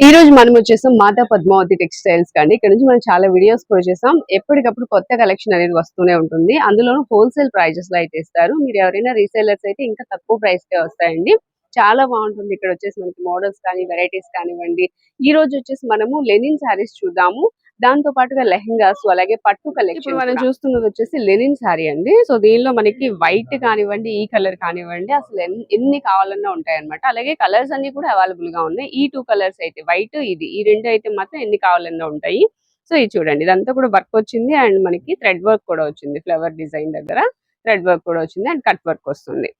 ఈ రోజు మనం వచ్చేసాం మాతా పద్మావతి టెక్స్టైల్స్ కండి ఇక్కడ నుంచి మనం చాలా వీడియోస్ కూడా చేసాం. ఎప్పటికప్పుడు కొత్త కలెక్షన్ అనేది వస్తూనే ఉంటుంది. అందులోనూ హోల్సేల్ ప్రైజెస్లో అయితే ఇస్తారు. మీరు ఎవరైనా రీసేలర్స్ అయితే ఇంకా తక్కువ ప్రైస్ కే వస్తాయండి. చాలా బాగుంటుంది. ఇక్కడ వచ్చేసి మనకి మోడల్స్ కానీ వెరైటీస్ కానివ్వండి. ఈ రోజు వచ్చేసి మనము లెనిన్ శారీస్ చూద్దాము. దాంతో పాటుగా లెహంగాస్ అలాగే పట్టు కలెక్షన్ మనం చూస్తున్నది వచ్చేసి లెనిన్ శారీ అండి. సో దీనిలో మనకి వైట్ కానివ్వండి ఈ కలర్ కానివ్వండి అసలు ఎన్- ఎన్ని కావాలన్నా ఉంటాయి అనమాట అలాగే కలర్స్ అన్ని కూడా అవైలబుల్గా ఉన్నాయి. ఈ టూ కలర్స్ అయితే వైట్ ఇది. ఈ రెండు అయితే మాత్రం ఎన్ని కావాలన్నా ఉంటాయి. సో ఇది చూడండి. ఇదంతా కూడా వర్క్ వచ్చింది. అండ్ మనకి థ్రెడ్ వర్క్ కూడా వచ్చింది. ఫ్లవర్ డిజైన్ దగ్గర థ్రెడ్ వర్క్ కూడా వచ్చింది. అండ్ కట్ వర్క్ వస్తుంది.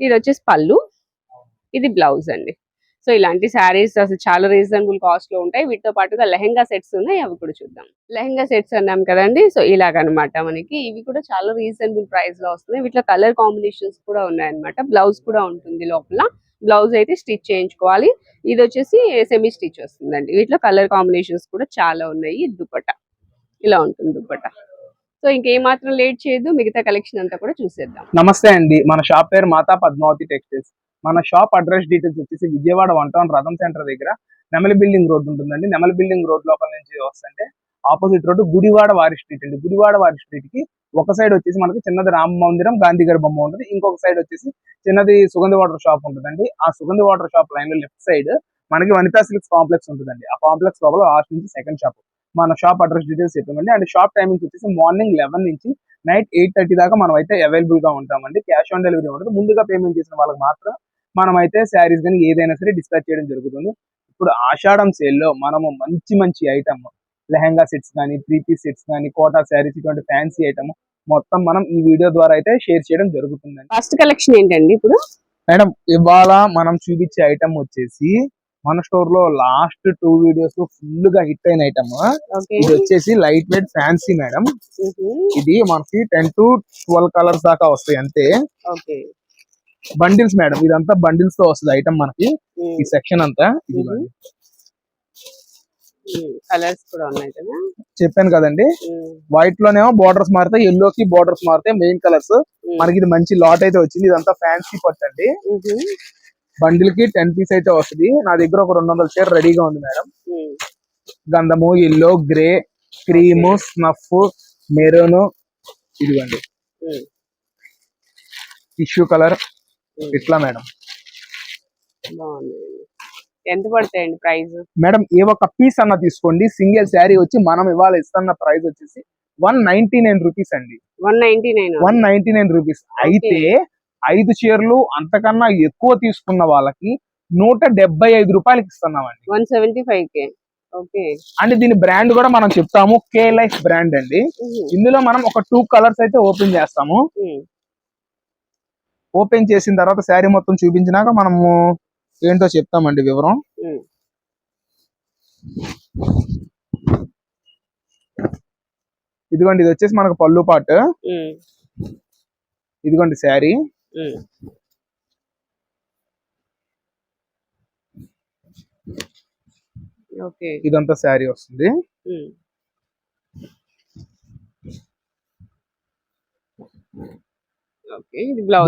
ఇది వచ్చేసి పళ్ళు. ఇది బ్లౌజ్ అండి. సో ఇలాంటి శారీస్ అసలు చాలా రీజనబుల్ కాస్ట్లో ఉంటాయి. వీటితో పాటుగా లెహెంగా సెట్స్ ఉన్నాయి. అవి కూడా చూద్దాం. లెహంగా సెట్స్ అన్నాం కదండి. సో ఇలాగనమాట మనకి. ఇవి కూడా చాలా రీజనబుల్ ప్రైస్లో వస్తున్నాయి. వీటిలో కలర్ కాంబినేషన్స్ కూడా ఉన్నాయన్నమాట. బ్లౌజ్ కూడా ఉంటుంది లోపల. బ్లౌజ్ అయితే స్టిచ్ చేయించుకోవాలి. ఇది వచ్చేసి సెమీ స్టిచ్ వస్తుందండి. వీటిలో కలర్ కాంబినేషన్స్ కూడా చాలా ఉన్నాయి. దుప్పట ఇలా ఉంటుంది దుప్పట సో ఇంకేమాత్రం లేట్ చేయదు మిగతా కలెక్షన్ అంతా కూడా చూసేద్దాం. నమస్తే అండి. మన షాప్ పేరు మాతా పద్మావతి టెక్స్టైల్స్. మన షాప్ అడ్రస్ డీటెయిల్స్ వచ్చేసి విజయవాడ వన్ టౌన్ రథం సెంటర్ దగ్గర నెమలి బిల్డింగ్ రోడ్ ఉంటుందండి. నెమలి బిల్డింగ్ రోడ్ లోపల నుంచి వస్తుంటే ఆపోజిట్ రోడ్ గుడివాడ వారి స్ట్రీట్ అండి. గుడివాడ వారి స్ట్రీట్కి ఒక సైడ్ వచ్చేసి మనకి చిన్నది రామ మందిరం గాంధీ గారి బొమ్మ ఉంటుంది. ఇంకొక సైడ్ వచ్చేసి చిన్నది సుగంధి వాటర్ షాప్ ఉంటుందండి. ఆ సుగంధి వాటర్ షాప్ లైన్లో లెఫ్ట్ సైడ్ మనకి వనితా సిల్క్స్ కాంప్లెక్స్ ఉంటుందండి. ఆ కాంప్లెక్స్ లోపల లాస్ట్ నుంచి సెకండ్ షాప్. మన షాప్ అడ్రస్ డీటెయిల్స్ చెప్పామండి. అండ్ షాప్ టైమింగ్స్ వచ్చేసి మార్నింగ్ లెవెన్ నుంచి నైట్ ఎయిట్ థర్టీ దాకా మనం అయితే అవైలబుల్గా ఉంటామండి. క్యాష్ ఆన్ డెలివరీ ఉంటుంది. ముందుగా పేమెంట్ చేసిన వాళ్ళకి మాత్రం మనం అయితే శారీస్ కానీ ఏదైనా సరే డిస్పాచ్ చేయడం జరుగుతుంది. ఇప్పుడు ఆషాఢం సేల్లో మనము మంచి మంచి ఐటమ్ లెహంగా సెట్స్ కానీ త్రీ పీస్ సెట్స్ కానీ కోటా శారీస్ ఇటువంటి ఫ్యాన్సీ ఐటమ్ మొత్తం మనం ఈ వీడియో ద్వారా అయితే షేర్ చేయడం జరుగుతుందండి. ఫస్ట్ కలెక్షన్ ఏంటండి ఇప్పుడు? మేడం ఇవాళ మనం చూపించే ఐటమ్ వచ్చేసి మన స్టోర్లో లాస్ట్ టూ వీడియోస్ ఫుల్గా హిట్ అయిన ఐటమ్ ఇది వచ్చేసి లైట్ వెయిట్ ఫ్యాన్సీ మేడం. ఇది మనకి టెన్ టు ట్వెల్వ్ కలర్స్ దాకా వస్తాయి అంతే. బండిల్స్ మేడం ఇదంతా బండిల్స్తో వస్తుంది ఐటమ్ మనకి. ఈ సెక్షన్ అంతా. కలర్స్ కూడా ఉన్నాయి కదా? చెప్పాను కదండి. వైట్ లోనేమో బోర్డర్స్ మారుతాయి ఎల్లో కి బోర్డర్స్ మారుతాయి మెయిన్ కలర్స్ మనకి ఇది మంచి లాట్ అయితే వచ్చింది ఇదంతా ఫ్యాన్సీ పట్టండి బండిల్కి టెన్ పీస్ అయితే వస్తుంది. నా దగ్గర ఒక రెండు వందల చీర రెడీగా ఉంది మేడం. గంధము yellow grey cream snuff maroon ఇదిగోండి. టిష్యూ కలర్ ఇట్లా మేడం. ఎంత పడతాయండి ప్రైస్ మేడం ఏ ఒక్క పీస్ అన్న తీసుకోండి. సింగిల్ శారీ వచ్చి మనం ఇవాళ ఇస్తున్న ప్రైస్ వచ్చేసి వన్ నైన్టీ నైన్ రూపీస్ అండి. One ninety nine one ninety nine rupees. అయితే ఐదు చీరలు అంతకన్నా ఎక్కువ తీసుకున్న వాళ్ళకి నూట డెబ్బై ఐదు రూపాయలకి ఇస్తున్నామండి. One seventy five K. Okay. అంటే దీని బ్రాండ్ కూడా మనం చెప్తాము కే లైఫ్ బ్రాండ్ అండి. ఇందులో మనం ఒక టూ కలర్స్ అయితే ఓపెన్ చేస్తాము. ఓపెన్ చేసిన తర్వాత శారీ మొత్తం చూపించినాక మనము ఏంటో చెప్తామండి వివరం. ఇదిగోండి ఇది వచ్చేసి మనకు పళ్ళు పాట్. ఇదిగోండి శారీ. ఇదంతా శారీ వస్తుంది ఓకే ఇది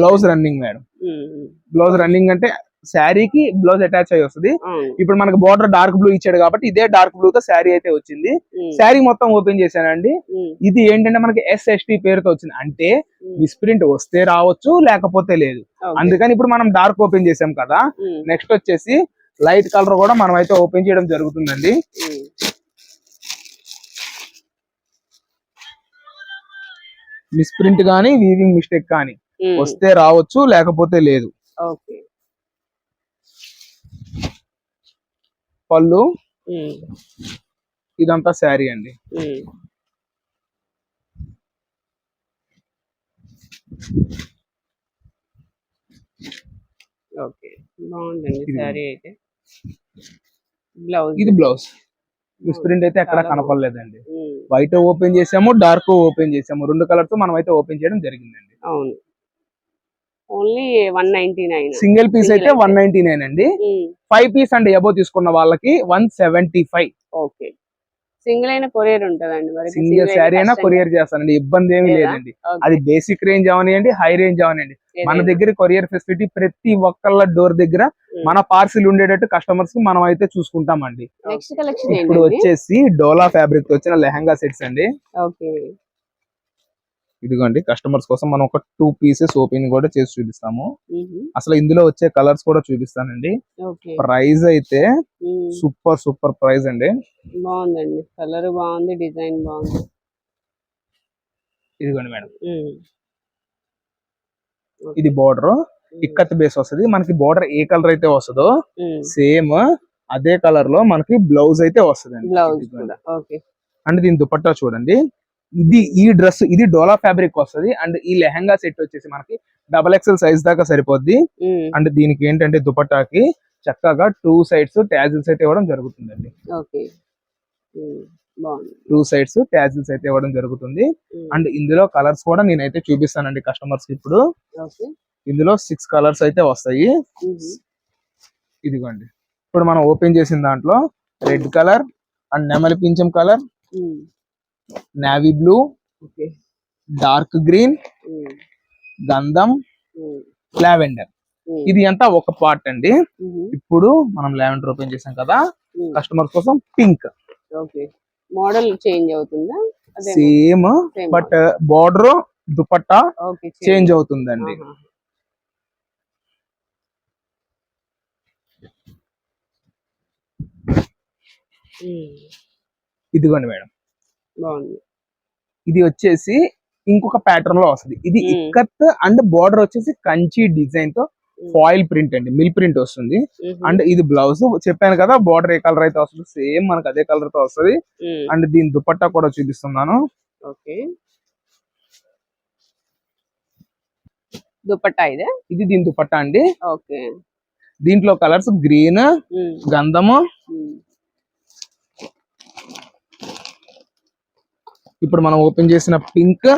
blouse running madam blouse running అంటే శారీకి బ్లౌజ్ అటాచ్ అయ్యి వస్తుంది. ఇప్పుడు మనకు బార్డర్ డార్క్ బ్లూ ఇచ్చాడు కాబట్టి ఇదే డార్క్ బ్లూ తో శారీ అయితే వచ్చింది. శారీ మొత్తం ఓపెన్ చేశానండి. ఇది ఏంటంటే మనకి ఎస్ఎస్టి పేరుతో వచ్చింది. అంటే మిస్ప్రింట్ వస్తే రావచ్చు లేకపోతే లేదు. అందుకని ఇప్పుడు మనం డార్క్ ఓపెన్ చేసాం కదా. నెక్స్ట్ వచ్చేసి లైట్ కలర్ కూడా మనం అయితే ఓపెన్ చేయడం జరుగుతుందండి. మిస్ప్రింట్ కానీ వీవింగ్ మిస్టేక్ కానీ వస్తే రావచ్చు లేకపోతే లేదు. పళ్ళు. ఇదంతా శారీ అండి. ఓకే. బాగుందండి. సారీ అయితే. బ్లౌజ్ ఇది బ్లౌజ్ మిస్ప్రింట్ అయితే ఎక్కడ కనపడలేదండి. వైట్ ఓపెన్ చేసాము డార్క్ ఓపెన్ చేసాము. రెండు కలర్స్ మనం అయితే ఓపెన్ చేయడం జరిగిందండి. అవును. Only one ninety nine single piece అయితే వన్ నైన్టీ నైన్ అండి. ఫైవ్ పీస్ అండ్ ఎబో తీసుకున్న వాళ్ళకి one seventy five okay single అయిన కొరియర్ ఉంటదండి మరి. సింగిల్ శారీ అయినా కొరియర్ చేస్తానండి ఇబ్బంది ఏమీ లేదా? లేదండి. అది బేసిక్ రేంజ్ అవనియండి హై రేంజ్ అవనియండి. మన దగ్గర కొరియర్ ఫెసిలిటీ ప్రతి ఒక్కళ్ళ డోర్ దగ్గర మన పార్సిల్ ఉండేటట్టు కస్టమర్స్కి మనం అయితే చూసుకుంటామండి. నెక్స్ట్ కలెక్షన్ ఇప్పుడు వచ్చేసి డోలా ఫ్యాబ్రిక్తో వచ్చిన లెహంగా సెట్స్ అండి. ఓకే. ఇదిగోండి కస్టమర్స్ కోసం మనం ఒక టూ పీసెస్ ఓపెన్ కూడా చేసి చూపిస్తాము. అసలు ఇందులో వచ్చే కలర్స్ కూడా చూపిస్తానండి. ప్రైస్ అయితే. సూపర్ సూపర్ ప్రైస్ అండి. బాగుందండి. కలర్ బాగుంది డిజైన్ బాగుంది. ఇదిగోండి మేడం. ఇది బోర్డర్ ఇక్కత్ బేస్ వస్తది. మనకి బోర్డర్ ఏ కలర్ అయితే వస్తుందో. సేమ్ అదే కలర్లో మనకి బ్లౌజ్ అయితే వస్తుంది అండ్ దీని దుపట్టా చూడండి. ఇది ఈ డ్రెస్ ఇది డోలా ఫ్యాబ్రిక్ వస్తది. అండ్ ఈ లెహంగా సెట్ వచ్చేసి మనకి డబల్ ఎక్స్ఎల్ సైజ్ దాకా సరిపోద్ది. అండ్ దీనికి ఏంటంటే దుపట్టాకి చక్కగా టూ సైడ్స్ ట్యాజిల్స్ అయితే ఇవ్వడం జరుగుతుందండి. టూ సైడ్స్ ట్యాజిల్స్ అయితే ఇవ్వడం జరుగుతుంది. అండ్ ఇందులో కలర్స్ కూడా నేనైతే చూపిస్తానండి కస్టమర్స్ ఇప్పుడు. ఇందులో సిక్స్ కలర్స్ అయితే వస్తాయి. ఇదిగోండి. ఇప్పుడు మనం ఓపెన్ చేసిన దాంట్లో రెడ్ కలర్ అండ్ నెమలి పింఛం colour. Navy blue dark green. గంధం. లావెండర్. ఇది అంతా ఒక పార్ట్ అండి. ఇప్పుడు మనం లావెండర్ ఓపెన్ చేసాం కదా. కస్టమర్ కోసం పింక్ ఓకే మోడల్ చేంజ్ అవుతుందా same but border dupatta change అవుతుందండి. ఇదిగోండి మేడం బాగుంది. ఇది వచ్చేసి ఇంకొక ప్యాటర్న్లో వస్తుంది. ఇది. ఇక్కత్ అండ్ బార్డర్ వచ్చేసి కంచి డిజైన్తో ఫాయిల్ ప్రింట్ అండి. మిల్ ప్రింట్ వస్తుంది. అండ్ ఇది బ్లౌజ్ చెప్పాను కదా బార్డర్ ఏ కలర్ అయితే వస్తుంది సేమ్ మనకు అదే కలర్తో వస్తుంది. అండ్ దీని దుపట్టా కూడా చూపిస్తున్నాను. ఓకే. దుపట్టా ఇదే? ఇది దీని దుపట్టా అండి. ఓకే. దీంట్లో కలర్స్ గ్రీన్. గంధము ఇప్పుడు మనం ఓపెన్ చేసిన pink.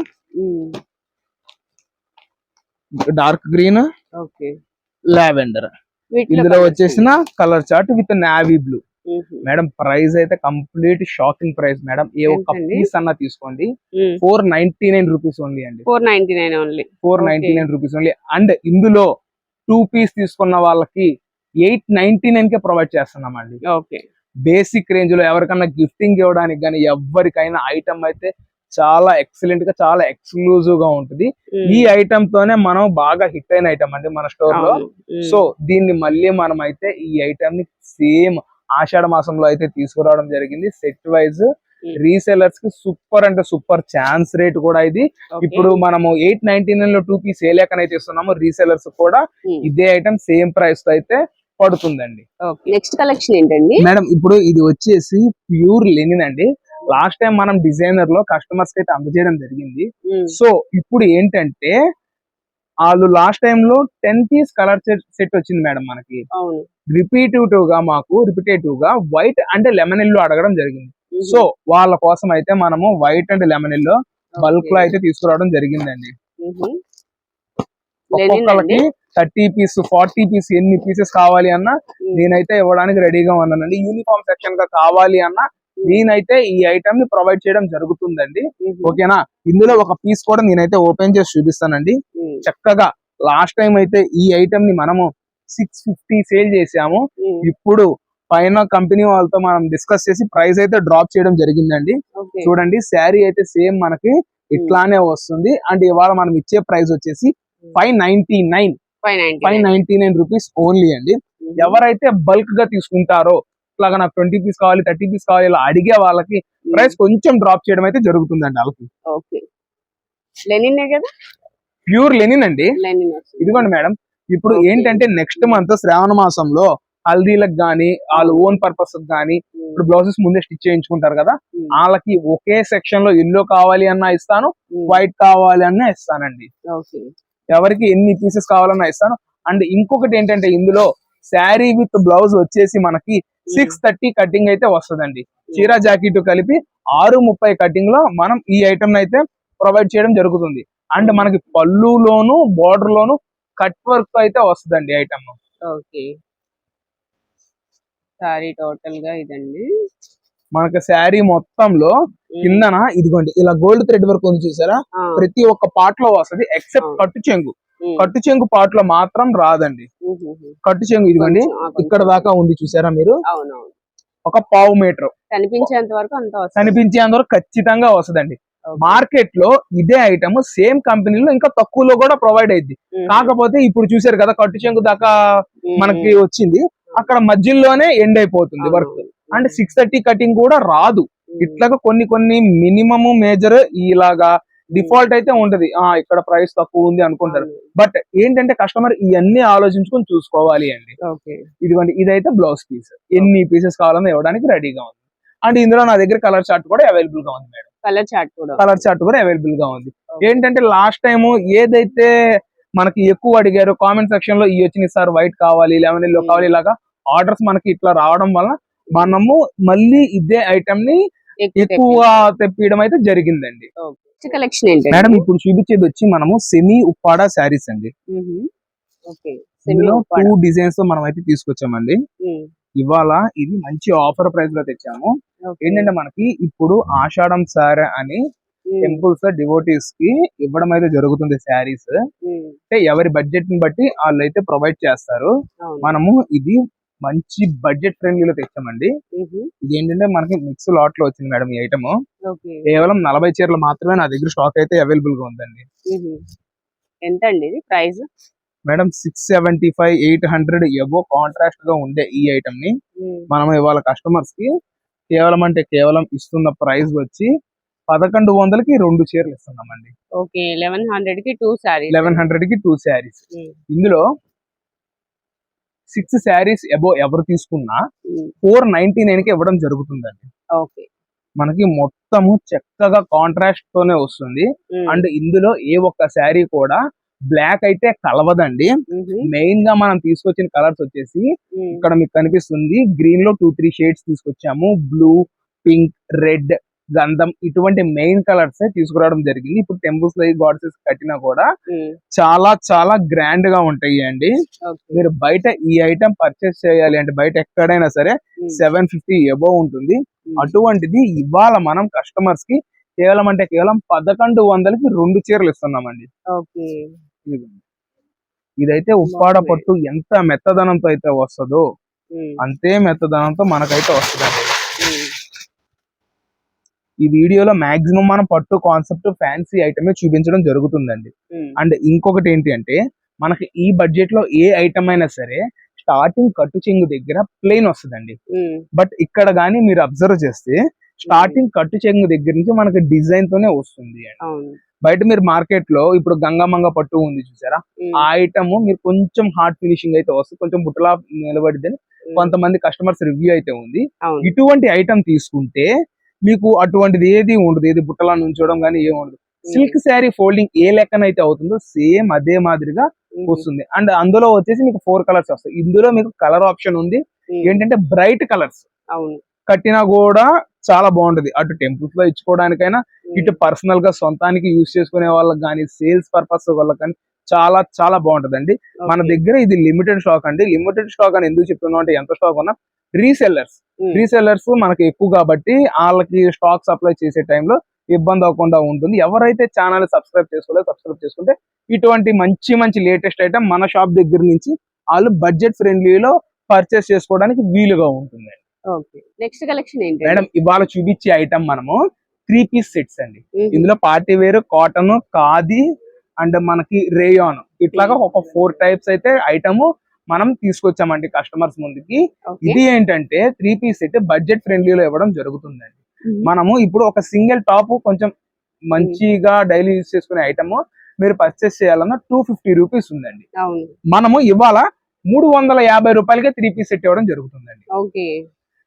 Dark green okay. Lavender ఇందులో వచ్చేసిన colour chart with navy blue. Madam price అయితే కంప్లీట్ షాకింగ్ ప్రైస్ మేడం ఏ ఒక్క? పీస్ అన్నా తీసుకోండి. Four ninety nine rupees only అండి. Four ninety nine only four ninety nine rupees only and ఇందులో two piece తీసుకున్న వాళ్ళకి eight ninety nine K provide చేస్తున్నాం అండి ఓకే. బేసిక్ రేంజ్లో ఎవరికన్నా గిఫ్టింగ్ ఇవ్వడానికి కానీ ఎవరికైనా ఐటమ్ అయితే చాలా ఎక్సలెంట్గా చాలా ఎక్స్క్లూజివ్గా ఉంటుంది. ఈ ఐటమ్ తోనే మనం బాగా హిట్ అయిన ఐటమ్ అండి మన స్టోర్లో సో దీన్ని మళ్ళీ మనం అయితే ఈ ఐటమ్ని సేమ్ ఆషాఢ మాసంలో అయితే తీసుకురావడం జరిగింది. సెట్ వైజ్ రీసెలర్స్కి సూపర్ అంటే సూపర్ ఛాన్స్ రేట్ కూడా ఇది. ఇప్పుడు మనము ఎయిట్ నైన్టీ నైన్లో టూ పీస్ ఏ లేకనైతే ఇస్తున్నాము రీసెలర్స్ కూడా ఇదే ఐటమ్ సేమ్ ప్రైస్తో అయితే పడుతుందండి. నెక్స్ట్ కలెక్షన్ ఏంటండి? మేడం ఇప్పుడు ఇది వచ్చేసి ప్యూర్ లెనిన్ అండి. లాస్ట్ టైం మనం డిజైనర్లో కస్టమర్స్ అయితే అందజేయడం జరిగింది. సో ఇప్పుడు ఏంటంటే వాళ్ళు లాస్ట్ టైం లో టెన్ పీస్ కలర్ సెట్ వచ్చింది మేడం మనకి. రిపీటివ్గా మాకు రిపిటేటివ్గా వైట్ అండ్ లెమన్ ఎల్లో అడగడం జరిగింది. సో వాళ్ళ కోసం అయితే మనము వైట్ అండ్ లెమన్ ఎల్లో బల్క్లో. అయితే తీసుకురావడం జరిగిందండి. ఒక్కొక్కరికి థర్టీ పీస్ ఫార్టీ పీస్ ఎన్ని పీసెస్ కావాలి అన్నా. నేనైతే ఇవ్వడానికి రెడీగా ఉన్నానండి యూనిఫామ్ సెక్షన్గా కావాలి అన్నా నేనైతే ఈ ఐటమ్ని ప్రొవైడ్ చేయడం జరుగుతుందండి. ఓకేనా? ఇందులో ఒక పీస్ కూడా నేనైతే ఓపెన్ చేసి చూపిస్తానండి. చక్కగా లాస్ట్ టైం అయితే ఈ ఐటమ్ని మనము సిక్స్ ఫిఫ్టీ సేల్ చేసాము. ఇప్పుడు పైన కంపెనీ వాళ్ళతో మనం డిస్కస్ చేసి ప్రైస్ అయితే డ్రాప్ చేయడం జరిగిందండి. చూడండి శారీ అయితే సేమ్ మనకి ఇట్లానే వస్తుంది. అండ్ ఇవాళ మనం ఇచ్చే ప్రైస్ వచ్చేసి five ninety nine five ninety nine. Rupees only అండి. ఎవరైతే బల్క్గా తీసుకుంటారో ఇట్లాగా నాకు ట్వంటీ పీస్ కావాలి థర్టీ పీస్ కావాలి ఇలా అడిగే వాళ్ళకి ప్రైస్ కొంచెం డ్రాప్ చేయడం అయితే జరుగుతుందండి వాళ్ళకి. ఓకే. లెనిన్ కదా? ప్యూర్ లెనిన్ అండి. ఇదిగోండి మేడం ఇప్పుడు. ఏంటంటే నెక్స్ట్ మంత్ శ్రావణ మాసంలో హల్దీలకు గానీ వాళ్ళ ఓన్ పర్పస్ గానీ. ఇప్పుడు బ్లౌజెస్ ముందే స్టిచ్ చేయించుకుంటారు కదా. వాళ్ళకి ఒకే సెక్షన్లో ఎల్లో కావాలి అన్నా ఇస్తాను. వైట్ కావాలి అన్నా ఇస్తానండి. ఎవరికి ఎన్ని పీసెస్ కావాలన్నా ఇస్తాను. అండ్ ఇంకొకటి ఏంటంటే ఇందులో శారీ విత్ బ్లౌజ్ వచ్చేసి మనకి సిక్స్ థర్టీ కటింగ్ అయితే వస్తుందండి. చీర జాకెట్ కలిపి ఆరు ముప్పై కటింగ్లో మనం ఈ ఐటమ్ అయితే ప్రొవైడ్ చేయడం జరుగుతుంది. అండ్ మనకి పళ్ళులోను బోర్డర్ లోను కట్ వర్క్ అయితే వస్తుందండి ఐటమ్ ఓకే సారీ టోటల్గా ఇదండి. మనకి శారీ మొత్తంలో కిందన ఇదిగోండి ఇలా గోల్డ్ థ్రెడ్ వర్క్ ఉంది చూసారా? ప్రతి ఒక్క పార్ట్లో వస్తది ఎక్సెప్ట్. కట్టు చెంగు. కట్టు చెంగు పార్ట్లో మాత్రం రాదండి. కట్టు చెంగు ఇదిగోండి. ఇక్కడ దాకా ఉంది చూసారా మీరు? ఒక పావు మీటర్. కనిపించేంత వరకు కనిపించేంత వరకు ఖచ్చితంగా వస్తదండి. మార్కెట్లో ఇదే ఐటమ్ సేమ్ కంపెనీలో ఇంకా తక్కువలో కూడా ప్రొవైడ్ అయింది కాకపోతే ఇప్పుడు చూసారు కదా కట్టు చెంగు దాకా మనకి వచ్చింది. అక్కడ మధ్యలోనే ఎండ్ అయిపోతుంది. వర్క్ అంటే సిక్స్ థర్టీ కటింగ్ కూడా రాదు. ఉమ్, ఇట్లాగా కొన్ని కొన్ని మినిమమ్ మేజర్ ఇలాగా డిఫాల్ట్ అయితే ఉంటది. ఆ ఇక్కడ ప్రైస్ తక్కువ ఉంది అనుకుంటారు. బట్ ఏంటంటే కస్టమర్ ఇవన్నీ ఆలోచించుకొని చూసుకోవాలి అండి. ఓకే. ఇదిగోండి ఇదైతే బ్లౌజ్ పీస్ ఎన్ని పీసెస్ కావాలన్నా ఇవ్వడానికి రెడీగా ఉంది. అండ్ ఇందులో నా దగ్గర కలర్ చార్ట్ కూడా అవైలబుల్గా ఉంది మేడం. కలర్ చార్ట్ కూడా. కలర్ చార్ట్ కూడా అవైలబుల్గా ఉంది. ఏంటంటే లాస్ట్ టైం ఏదైతే మనకి ఎక్కువ అడిగారో కామెంట్ సెక్షన్లో ఈ వచ్చినాయి సార్ వైట్ కావాలి లెమన్ ఎల్లో Hmm. కావాలి ఇలాగా ఆర్డర్స్ మనకి ఇట్లా రావడం వల్ల మనము మళ్ళీ ఇదే ఐటమ్ని ఎక్కువ తెప్పియడం అయితే జరిగిందండి. నెక్స్ట్ కలెక్షన్ ఏంటి మేడం ఇప్పుడు చూపించేది వచ్చి మనము సెమీ ఉప్పాడ శారీస్ అండి. ఇందులో టూ డిజైన్స్తో మనం అయితే తీసుకొచ్చామండి. ఇవాళ ఇది మంచి ఆఫర్ ప్రైస్లో తెచ్చాము. ఏంటంటే మనకి ఇప్పుడు ఆషాఢం సారీ అని టెంపుల్స్ డివోటీస్కి ఇవ్వడం అయితే జరుగుతుంది శారీస్ అంటే ఎవరి బడ్జెట్ని బట్టి వాళ్ళు అయితే ప్రొవైడ్ చేస్తారు మనము ఇది మంచి బడ్జెట్ ఫ్రెండ్లీలో తెచ్చామండి. ఇది ఏంటంటే మనకి మిక్స్ లాట్లో వచ్చింది మేడం ఈ ఐటమ్ కేవలం నలభై చీరలు మాత్రమే నా దగ్గర స్టాక్ అయితే అవైలబుల్గా ఉందండి. ఎంత అండి ఇది price? Madam six seventy five eight hundred above కాంట్రాస్ట్గా ఉండే ఈ ఐటమ్ని మనం ఇవాళ కస్టమర్స్కి కేవలం అంటే కేవలం ఇస్తున్న ప్రైస్ వచ్చి పదకొండు వందలకి రెండు చీరలు ఇస్తున్నామండి. ఓకే లెవెన్ హండ్రెడ్కి టూ సారీస్ లెవెన్ హండ్రెడ్కి టూ శారీస్ ఇందులో సిక్స్ శారీస్ అబో ఎవరు తీసుకున్నా ఫోర్ నైన్టీ నైన్కి ఇవ్వడం జరుగుతుందండి. ఓకే. మనకి మొత్తము చక్కగా కాంట్రాస్ట్ తోనే వస్తుంది. అండ్ ఇందులో ఏ ఒక్క శారీ కూడా బ్లాక్ అయితే కలవదండి. మెయిన్గా మనం తీసుకొచ్చిన కలర్స్ వచ్చేసి ఇక్కడ మీకు కనిపిస్తుంది. గ్రీన్లో టూ త్రీ షేడ్స్ తీసుకొచ్చాము. బ్లూ పింక్ రెడ్ గంధం ఇటువంటి మెయిన్ కలర్స్ తీసుకురావడం జరిగింది. ఇప్పుడు టెంపుల్స్లో గాడ్సెస్ కట్టినా కూడా చాలా చాలా గ్రాండ్గా ఉంటాయి అండి. మీరు బయట ఈ ఐటమ్ పర్చేస్ చేయాలి అంటే బయట ఎక్కడైనా సరే సెవెన్ ఫిఫ్టీ ఎబో ఉంటుంది. అటువంటిది ఇవాళ మనం కస్టమర్స్కి కేవలం అంటే కేవలం పదకొండు వందలకి రెండు చీరలు ఇస్తున్నామండి. ఇదైతే ఉప్పాడ. పట్టు ఎంత మెత్తదనంతో అయితే వస్తుందో అంతే మెత్తదనంతో మనకైతే వస్తుందండి. ఈ వీడియోలో మాక్సిమం మనం పట్టు కాన్సెప్ట్ ఫ్యాన్సీ ఐటమే చూపించడం జరుగుతుందండి. అండ్ ఇంకొకటి ఏంటి అంటే మనకి ఈ బడ్జెట్లో ఏ ఐటమ్ అయినా సరే స్టార్టింగ్ కట్టు చెంగు దగ్గర ప్లెయిన్ వస్తుందండి. బట్ ఇక్కడ గానీ మీరు అబ్జర్వ్ చేస్తే స్టార్టింగ్ కట్టు చెంగు దగ్గర నుంచి మనకి డిజైన్ తోనే వస్తుంది బయట మీరు మార్కెట్లో ఇప్పుడు గంగమంగ పట్టు ఉంది చూసారా? ఆ ఐటమ్ మీరు కొంచెం హార్డ్ ఫినిషింగ్ అయితే వస్తుంది కొంచెం బుట్టలా నిలబడిద్దని కొంతమంది కస్టమర్స్ రివ్యూ అయితే ఉంది. ఇటువంటి ఐటమ్ తీసుకుంటే మీకు అటువంటిది ఏది ఉండదు. ఏది బుట్టలా నుంచోవడం కానీ ఏం ఉండదు. సిల్క్ శారీ ఫోల్డింగ్ ఏ లెక్కన అయితే అవుతుందో సేమ్ అదే మాదిరిగా వస్తుంది. అండ్ అందులో వచ్చేసి మీకు ఫోర్ కలర్స్ వస్తాయి. ఇందులో మీకు కలర్ ఆప్షన్ ఉంది. ఏంటంటే బ్రైట్ కలర్స్. అవును. కట్టినా కూడా చాలా బాగుంటది. అటు టెంపుల్స్లో ఇచ్చుకోవడానికైనా ఇటు పర్సనల్గా సొంతానికి యూజ్ చేసుకునే వాళ్ళకి కానీ సేల్స్ పర్పస్ వాళ్ళకి కానీ చాలా చాలా బాగుంటదండి. మన దగ్గర ఇది లిమిటెడ్ స్టాక్ అండి. లిమిటెడ్ స్టాక్ అని ఎందుకు చెప్తున్నాం అంటే ఎంత స్టాక్ ఉన్నా రీసెల్లర్స్ రీసెల్లర్స్ మనకి ఎక్కువ కాబట్టి వాళ్ళకి స్టాక్ సప్లై చేసే టైంలో ఇబ్బంది అవ్వకుండా ఉంటుంది. ఎవరైతే ఛానల్ సబ్స్క్రైబ్ చేసుకోలేదు సబ్స్క్రైబ్ చేసుకుంటే ఇటువంటి మంచి మంచి లేటెస్ట్ ఐటమ్ మన షాప్ దగ్గర నుంచి వాళ్ళు బడ్జెట్ ఫ్రెండ్లీలో పర్చేస్ చేసుకోవడానికి వీలుగా ఉంటుంది నెక్స్ట్ కలెక్షన్ ఏంటి? మేడం ఇవాళ చూపించే ఐటమ్ మనము త్రీ పీస్ సెట్స్ అండి. ఇందులో party wear cotton khadi and మనకి రేయాన్ ఇట్లాగా ఒక ఫోర్ టైప్స్ అయితే ఐటమ్ మనం తీసుకొచ్చామండి కస్టమర్స్ ముందుకి. ఇది ఏంటంటే త్రీ పీస్ సెట్ బడ్జెట్ ఫ్రెండ్లీలో ఇవ్వడం జరుగుతుందండి. మనము ఇప్పుడు ఒక సింగిల్ టాప్ కొంచెం మంచిగా డైలీ యూజ్ చేసుకునే ఐటమ్ మీరు పర్చేస్ చేయాలన్నా టూ ఫిఫ్టీ రూపీస్ ఉందండి. మనము ఇవాళ మూడు వందల యాభై రూపాయలకే త్రీ పీస్ సెట్ ఇవ్వడం జరుగుతుందండి.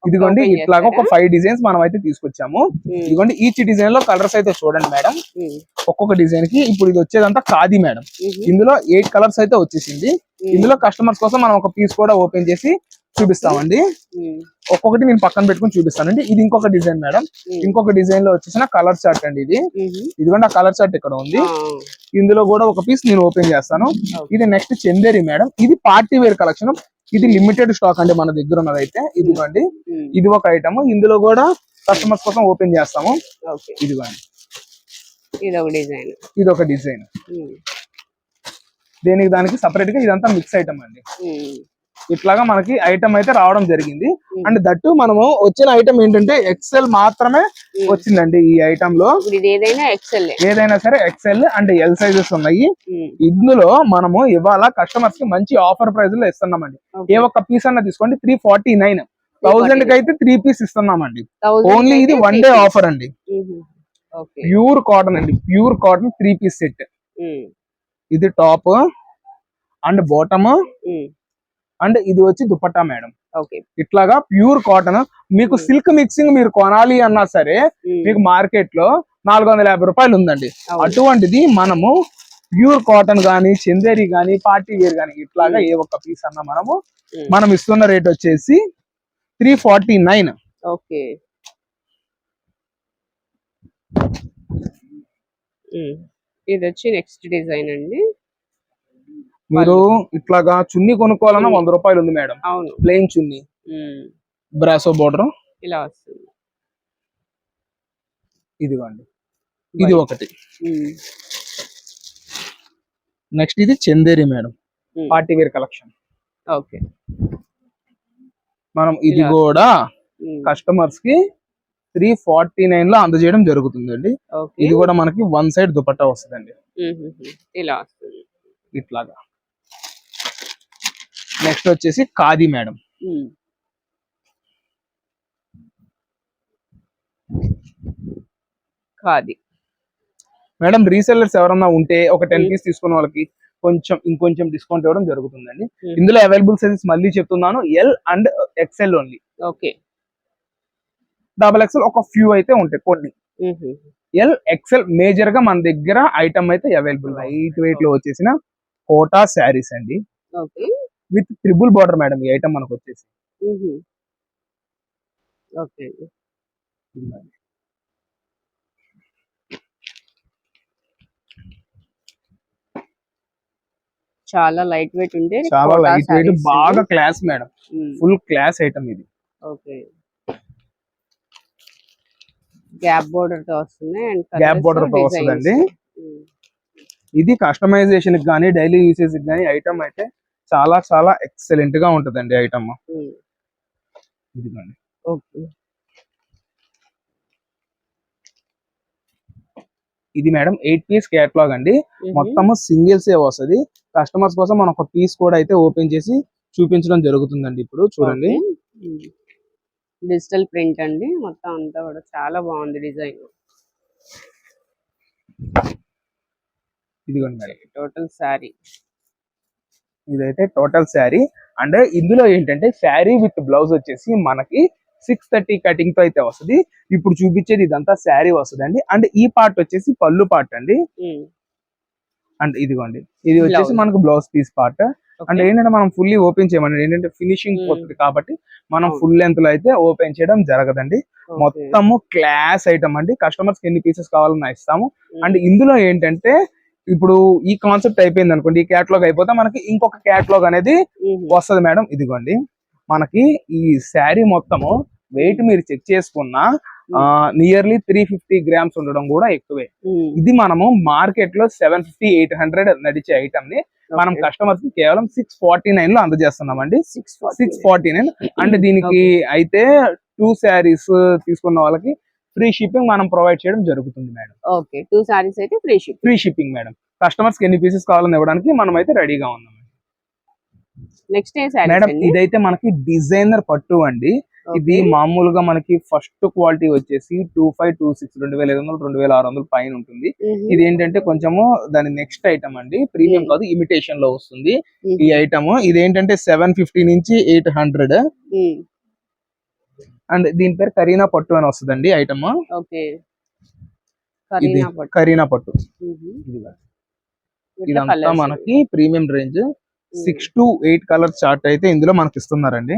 ఇదిగోండి ఇట్లాగా ఒక? ఫైవ్ డిజైన్స్ మనం అయితే తీసుకొచ్చాము. ఇదిగోండి ఈచ్ డిజైన్లో కలర్స్ అయితే చూడండి మేడం. ఒక్కొక్క డిజైన్కి ఇప్పుడు ఇది వచ్చేదంతా ఖాదీ మేడం. ఇందులో ఎయిట్ కలర్స్ అయితే వచ్చేసింది. ఇందులో కస్టమర్స్ కోసం మనం ఒక పీస్ కూడా ఓపెన్ చేసి చూపిస్తామండి. ఒక్కొక్కటి నేను పక్కన పెట్టుకుని చూపిస్తానండి. ఇది ఇంకొక డిజైన్ మేడం. ఇంకొక డిజైన్లో వచ్చేసిన కలర్ చార్ట్ అండి ఇది. ఇదిగోండి ఆ కలర్ చార్ట్ ఇక్కడ ఉంది. ఇందులో కూడా ఒక పీస్ నేను ఓపెన్ చేస్తాను. ఇది నెక్స్ట్ చందేరి మేడం. ఇది పార్టీ వేర్ కలెక్షన్ ఇది లిమిటెడ్ స్టాక్ అండి మన దగ్గర ఉన్నదైతే. ఇదిగోండి. ఇది ఒక ఐటమ్ ఇందులో కూడా కస్టమర్స్ కోసం ఓపెన్ చేస్తాము. ఇదిగోండి. ఇది ఒక డిజైన్ ఇది ఒక డిజైన్ దేనికి దానికి సపరేట్గా ఇదంతా మిక్స్ ఐటమ్ అండి. ఇట్లాగా మనకి ఐటమ్ అయితే రావడం జరిగింది. అండ్ దట్టు మనము వచ్చిన ఐటమ్ ఏంటంటే ఎక్సెల్ మాత్రమే వచ్చిందండి ఈ ఐటమ్లో. ఏదైనా ఎక్సెల్ ఏదైనా సరే ఎక్సెల్ అండ్ ఎల్ సైజెస్ ఉన్నాయి. ఇందులో మనము ఇవాళ కస్టమర్స్కి మంచి ఆఫర్ ప్రైస్లో ఇస్తున్నామండి. ఏ ఒక్క పీస్ అన్న తీసుకోండి త్రీ ఫార్టీ నైన్ థౌసండ్కి అయితే త్రీ పీస్ ఇస్తున్నామండి. ఓన్లీ ఇది వన్ డే ఆఫర్ అండి. ప్యూర్ కాటన్ అండి. Pure cotton three piece set ఇది టాప్ అండ్ బాటమ్ అండ్ ఇది వచ్చి దుపట్టా మేడం. ఓకే. ఇట్లాగా ప్యూర్ కాటన్. మీకు. సిల్క్ మిక్సింగ్ మీరు కొనాలి అన్నా సరే మీకు మార్కెట్లో నాలుగు వందల యాభై రూపాయలు ఉందండి. అటువంటిది మనము ప్యూర్ కాటన్ గానీ చందేరి గానీ పార్టీ వేర్ గానీ ఇట్లాగా. ఏ ఒక్క పీస్ అన్నా మనము. మనం ఇస్తున్న రేట్ వచ్చేసి త్రీ ఫార్టీ నైన్. ఓకే. ఇది వచ్చి నెక్స్ట్ డిజైన్ అండి. మీరు ఇట్లాగా చున్నీ కొనుక్కోవాలన్నా. వంద రూపాయలు ఉంది మేడం. అవును. ప్లెయిన్ చున్నీ. బ్రాసో బోర్డర్ ఇలా వస్తుంది. ఇదిగోండి. ఇది ఒకటి. నెక్స్ట్ ఇది Chanderi madam. Party wear collection okay. మనం ఇది. కూడా కస్టమర్స్కి త్రీ ఫార్టీ నైన్లో అందజేయడం జరుగుతుందండి. ఇది కూడా మనకి వన్ సైడ్ దుపట్టా వస్తుందండి. ఇలా వస్తుంది. ఇట్లాగా. నెక్స్ట్ వచ్చేసి khadi madam. Khadi. Madam resellers ఎవరన్నా ఉంటే ఒక టెన్. పీస్ తీసుకున్న వాళ్ళకి కొంచెం ఇంకొంచెం డిస్కౌంట్ ఇవ్వడం జరుగుతుందండి. ఇందులో అవైలబుల్ సైజెస్ మళ్ళీ చెప్తున్నాను. L and XL only okay. Double XL ఒక ఫ్యూ అయితే ఉంటాయి కొన్ని. ఎల్ ఎక్సెల్ మేజర్గా మన దగ్గర ఐటమ్ అయితే అవైలబుల్ లైట్ వెయిట్లో వచ్చేసిన కోటా శారీస్ అండి. Okay. With triple border madam ఈ ఐటమ్ మనకు వచ్చేసి. ఓకే. చాలా లైట్ వెయిట్ ఉండే చాలా లైట్ వెయిట్ బాగా. Class madam. Full class item ఇది. ఓకే. గ్యాప్ బోర్డర్తో వస్తుంది అండ్ గ్యాప్ బోర్డర్తో వస్తుందండి. ఇది కస్టమైజేషన్కి కానీ డైలీ యూసేజ్కి కానీ ఐటమ్ అయితే చాలా చాలా ఎక్సలెంట్గా ఉంటదండి ఐటమ్ ఇదిగోండి. ఇది మేడం ఎయిట్ పీస్ కేటలాగ్ అండి. మొత్తం సింగిల్స్ ఏ వస్తుంది. కస్టమర్స్ కోసం మనం ఒక పీస్ కూడా అయితే ఓపెన్ చేసి చూపించడం జరుగుతుందండి ఇప్పుడు. చూడండి. డిజిటల్ ప్రింట్ అండి. మొత్తం అంతా కూడా చాలా బాగుంది డిజైన్. ఇదిగోండి మేడం. టోటల్ సారీ ఇదైతే టోటల్ శారీ అండ్ ఇందులో ఏంటంటే శారీ విత్ బ్లౌజ్ వచ్చేసి మనకి సిక్స్ థర్టీ కటింగ్తో అయితే వస్తుంది. ఇప్పుడు చూపించేది ఇదంతా శారీ వస్తుందండి. అండ్ ఈ పార్ట్ వచ్చేసి పళ్ళు పార్ట్ అండి. అండ్ ఇదిగోండి. ఇది వచ్చేసి. మనకు బ్లౌజ్ పీస్ పార్ట్ అంటే ఏంటంటే మనం ఫుల్లీ ఓపెన్ చేయమండి. ఏంటంటే ఫినిషింగ్. పోతుంది కాబట్టి మనం. ఫుల్ లెంత్లో అయితే ఓపెన్ చేయడం జరగదండి. మొత్తము క్లాస్ ఐటమ్ అండి. కస్టమర్స్కి ఎన్ని పీసెస్ కావాలన్నా ఇస్తాము. అండ్ ఇందులో ఏంటంటే ఇప్పుడు ఈ కాన్సెప్ట్ అయిపోయింది అనుకోండి ఈ క్యాటలాగ్ అయిపోతే మనకి ఇంకొక క్యాటలాగ్ అనేది వస్తది మేడం. ఇదిగోండి. మనకి ఈ శారీ మొత్తము వెయిట్ మీరు చెక్ చేసుకున్నా నియర్లీ త్రీ ఫిఫ్టీ గ్రామ్స్ ఉండడం కూడా ఎక్కువే. ఇది మనము మార్కెట్లో సెవెన్ ఫిఫ్టీ ఎయిట్ హండ్రెడ్ నడిచే ఐటమ్ని మనం కస్టమర్స్కి కేవలం సిక్స్ ఫార్టీ నైన్లో అందజేస్తున్నామండి. Six six forty nine and దీనికి అయితే టూ శారీస్ తీసుకున్న వాళ్ళకి ఫ్రీ షిప్పింగ్ మనం ప్రొవైడ్ చేయడం జరుగుతుంది మేడం ఓకే టూ సారీస్ అయితే free ship free shipping madam కస్టమర్స్కి ఎన్ని పీసెస్ కావాలని ఇవ్వడానికి మనం అయితే రెడీగా ఉన్నాం నెక్స్ట్ మేడం ఇదైతే మనకి డిజైనర్ పట్టు అండి. ఇది మామూలుగా మనకి ఫస్ట్ క్వాలిటీ వచ్చేసి టూ ఫైవ్ టూ సిక్స్ రెండు వేల ఐదు వందలు రెండు వేల ఆరు వందలు పైన ఉంటుంది. ఇది ఏంటంటే కొంచెము దాని నెక్స్ట్ ఐటమ్ అండి. ప్రీమియం. కాదు ఇమిటేషన్లో వస్తుంది. ఈ ఐటమ్ ఇది ఏంటంటే సెవెన్ ఫిఫ్టీ నుంచి ఎయిట్ హండ్రెడ్ అండ్ దీని పేరు కరీనా పట్టు అని వస్తుందండి ఐటమ్ ఓకే. ఇది కరీనా పట్టు. ఇదంతా. మనకి premium range. Six to eight colour chart అయితే ఇందులో మనకి ఇస్తున్నారండి.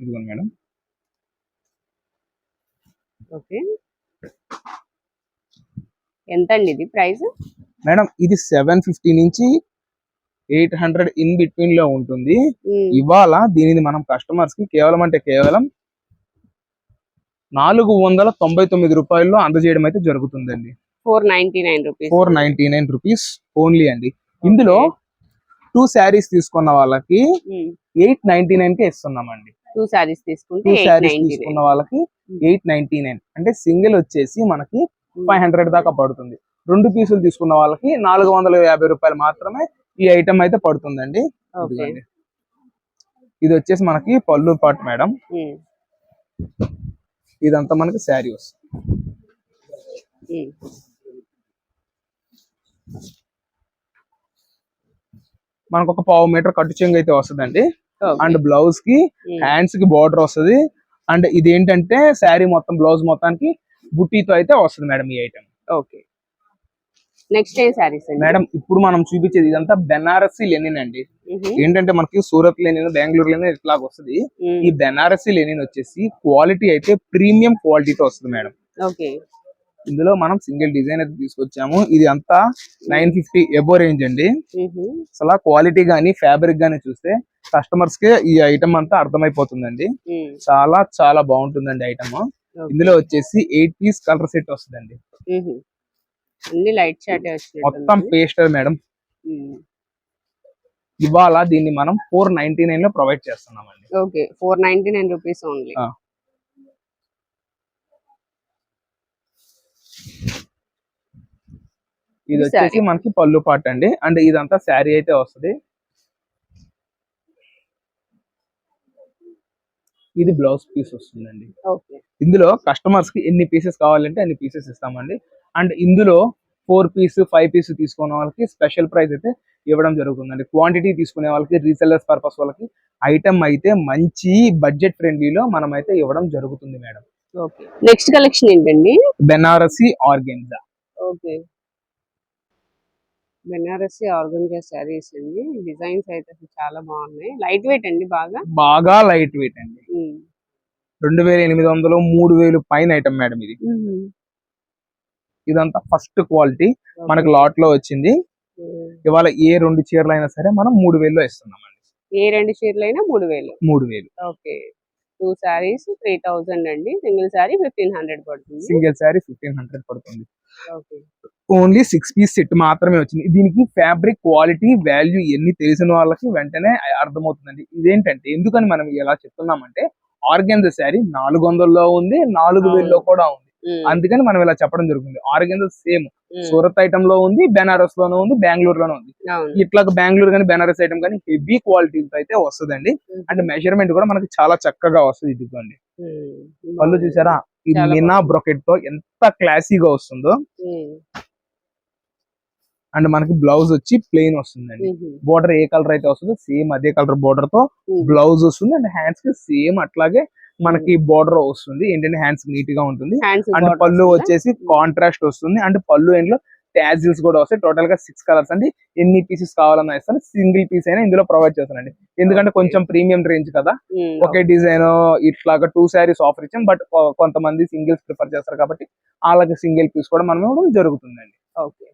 ఇదిగోండి మేడం. ఓకే. ఎంత అండి ఇది ప్రైస్? మేడం ఇది సెవెన్ ఫిఫ్టీ నుంచి ఎయిట్ హండ్రెడ్ ఇన్ బిట్వీన్లో ఉంటుంది. ఇవాళ దీనిని మనం కస్టమర్స్కి కేవలం అంటే కేవలం నాలుగు వందల తొంభై తొమ్మిది రూపాయల్లో అందజేయడం అయితే జరుగుతుందండి. Four ninety nine rupees. Four ninety nine rupees only అండి. ఇందులో టూ శారీస్ తీసుకున్న వాళ్ళకి ఎయిట్ నైన్టీ నైన్కి ఇస్తున్నామండి. టూ సారీస్ తీసుకుంటే టూ శారీస్ తీసుకున్న వాళ్ళకి ఎయిట్ నైన్టీ నైన్. అంటే సింగిల్ వచ్చేసి మనకి ఫైవ్ హండ్రెడ్ దాకా పడుతుంది. రెండు పీసులు తీసుకున్న వాళ్ళకి నాలుగు వందల యాభై రూపాయలు మాత్రమే ఈ ఐటమ్ అయితే పడుతుందండి. ఇది వచ్చేసి మనకి పళ్ళు పాట్ మేడం. ఇదంతా మనకి శారీ వస్తుంది. మనకు ఒక పావు మీటర్ కట్టు చెంగు అయితే వస్తుందండి. అండ్ బ్లౌజ్కి హ్యాండ్స్కి బార్డర్ వస్తుంది. అండ్ ఇది ఏంటంటే శారీ మొత్తం బ్లౌజ్ మొత్తానికి బుట్టీతో అయితే వస్తుంది మేడం ఈ ఐటమ్ ఓకే. నెక్స్ట్ ఏం సారీస్ అండి మేడం ఇప్పుడు మనం చూపించేది ఇదంతా బెనారసి లెనిన్ అండి. ఏంటంటే మనకి సూరత్ లెనిన్ బెంగళూరు లెనిన్ ఇట్లాగ వస్తుంది. ఈ బెనారసి లెనిన్ వచ్చేసి క్వాలిటీ అయితే ప్రీమియం క్వాలిటీతో వస్తుంది మేడం ఓకే ఇందులో మనం సింగిల్ డిజైన్ అయితే తీసుకొచ్చాము ఇది అంతా నైన్ ఫిఫ్టీ ఎబో రేంజ్ అండి. అసలు క్వాలిటీ గానీ ఫ్యాబ్రిక్ గానీ చూస్తే కస్టమర్స్కి ఈ ఐటమ్ అంతా అర్థమైపోతుందండి. చాలా చాలా బాగుంటుందండి ఐటమ్. ఇందులో వచ్చేసి ఎయిట్ పీస్ కలర్ సెట్ వస్తుందండి. అన్ని లైట్ షార్ట్ మొత్తం పేస్టర్ మేడం. ఇవాళ దీన్ని మనం ఫోర్ నైన్టీ నైన్లో ప్రొవైడ్ చేస్తున్నామండి. Okay four ninety nine rupees only. ఇది వచ్చేసి. మనకి పళ్ళు పాట అండి అండ్ ఇదంతా శారీ అయితే వస్తుంది. ఇది బ్లౌజ్ పీస్ వస్తుందండి. ఇందులో కస్టమర్స్కి ఎన్ని పీసెస్ కావాలంటే అన్ని పీసెస్ ఇస్తామండి. అండ్ ఇందులో ఫోర్ పీస్ ఫైవ్ పీస్ తీసుకునే వాళ్ళకి స్పెషల్ ప్రైస్ అయితే ఇవ్వడం జరుగుతుందండి. క్వాంటిటీ తీసుకునే వాళ్ళకి రీసెల్లర్స్ పర్పస్ వాళ్ళకి ఐటమ్ అయితే మంచి బడ్జెట్ ఫ్రెండ్లీలో మనం అయితే ఇవ్వడం జరుగుతుంది మేడం. ఓకే. నెక్స్ట్ కలెక్షన్ ఏంటండి? Banarasi organza. Okay. Banarasi organza saris అండి. డిజైన్స్ అయితే చాలా బాగున్నాయి. లైట్ వెయిట్ అండి బాగా? బాగా లైట్ వెయిట్ అండి. రెండు వేల ఎనిమిది వందలు మూడు వేలు పైన ఐటమ్ మేడం ఇది. ఇదంతా ఫస్ట్ క్వాలిటీ మనకు. లాట్లో వచ్చింది. ఇవాళ ఏ రెండు చీరలు అయినా సరే మనం మూడు వేల్లో ఇస్తున్నామండి ఏ రెండు చీరలు అయినా మూడు వేలు. మూడు వేలు. Okay. Two saris three thousand అండి. సింగిల్ శారీ ఫిఫ్టీన్ హండ్రెడ్ పడుతుంది. సింగిల్ శారీ ఫిఫ్టీన్ హండ్రెడ్ పడుతుంది. ఓన్లీ సిక్స్ పీస్ సెట్ మాత్రమే వచ్చింది. దీనికి ఫ్యాబ్రిక్ క్వాలిటీ వాల్యూ ఎన్ని తెలిసిన వాళ్ళకి వెంటనే అర్థమవుతుందండి. ఇదేంటంటే ఎందుకని మనం ఇలా చెప్తున్నామంటే ఆర్గెన్జ శారీ నాలుగు వందల్లో ఉంది నాలుగు వేల్లో కూడా ఉంది. అందుకని మనం ఇలా చెప్పడం జరుగుతుంది ఆర్గెన్జ సేమ్. సూరత్ ఐటమ్లో ఉంది బెనారస్ లోనూ ఉంది బెంగళూరు లోనూ ఉంది ఇట్లా బెంగళూరు కానీ బెనారస్ ఐటమ్ కానీ హెవీ క్వాలిటీతో అయితే వస్తుందండి. అండ్ మెజర్మెంట్ కూడా మనకి చాలా చక్కగా వస్తుంది ఇదిగోండి. పళ్ళు చూసారా ఇది చాలా మినా. బ్రొకెట్తో ఎంత క్లాసీగా వస్తుందో. అండ్ మనకి బ్లౌజ్ వచ్చి ప్లెయిన్ వస్తుందండి. బోర్డర్ ఏ కలర్ అయితే వస్తుందో సేమ్ అదే కలర్ బోర్డర్తో. బ్లౌజ్ వస్తుంది అండ్ హ్యాండ్స్కి సేమ్ అట్లాగే మనకి బోర్డర్ వస్తుంది. ఏంటంటే హ్యాండ్స్ నీట్గా ఉంటుంది. అండ్ పళ్ళు? వచ్చేసి కాంట్రాస్ట్ వస్తుంది. అండ్ పళ్ళు లో ట్యాజిల్స్ కూడా వస్తాయి. టోటల్గా సిక్స్ కలర్స్ అండి. ఎన్ని పీసెస్ కావాలన్నా ఇస్తాను. సింగిల్ పీస్ అయినా ఇందులో ప్రొవైడ్ చేస్తానండి. ఎందుకంటే. కొంచెం ప్రీమియం రేంజ్ కదా. ఒకే డిజైన్ ఇట్లాగా టూ శారీస్ ఆఫర్ ఇచ్చాం. బట్ కొంతమంది సింగిల్స్ ప్రిఫర్ చేస్తారు కాబట్టి వాళ్ళకి సింగిల్ పీస్ కూడా మనం జరుగుతుందండి. ఓకే